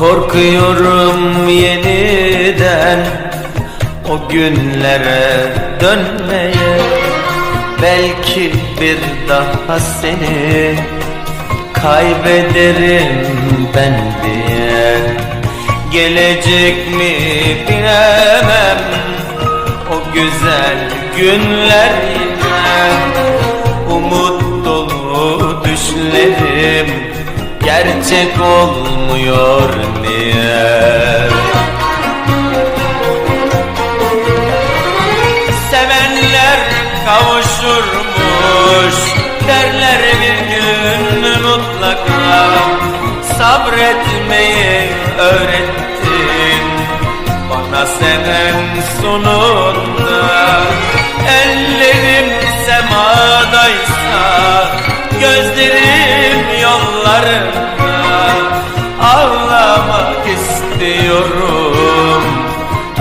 Korkuyorum yeniden o günlere dönmeye. Belki bir daha seni kaybederim ben diye. Gelecek mi bilemem o güzel günler yine. Umut gerçek olmuyor niye? Sevenler kavuşurmuş derler bir gün mutlaka. Sabretmeyi öğrettin bana seven sonunda Ellerim semadaysa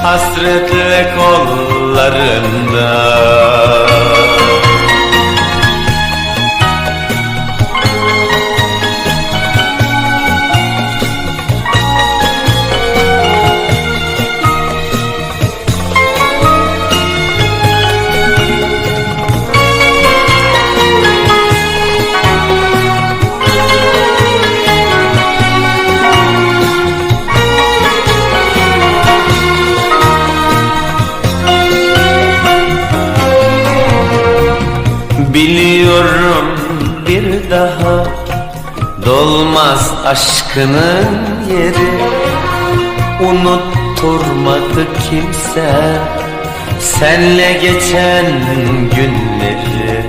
hasretle kollarında Biliyorum bir daha dolmaz aşkının yeri. Unutturmadı kimse senle geçen günleri.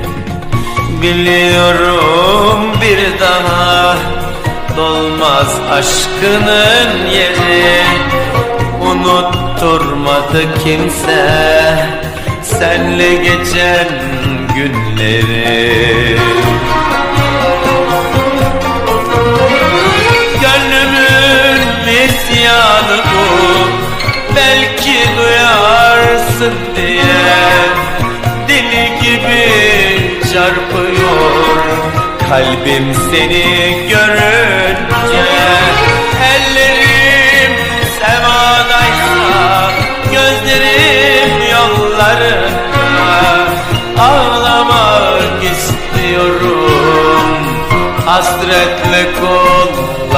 Biliyorum bir daha dolmaz aşkının yeri. Unutturmadı kimse senle geçen günleri. Gönlümün isyanı bu Belki duyarsın diye. Deli gibi çarpıyor Kalbim seni görünce Hasretle kollarında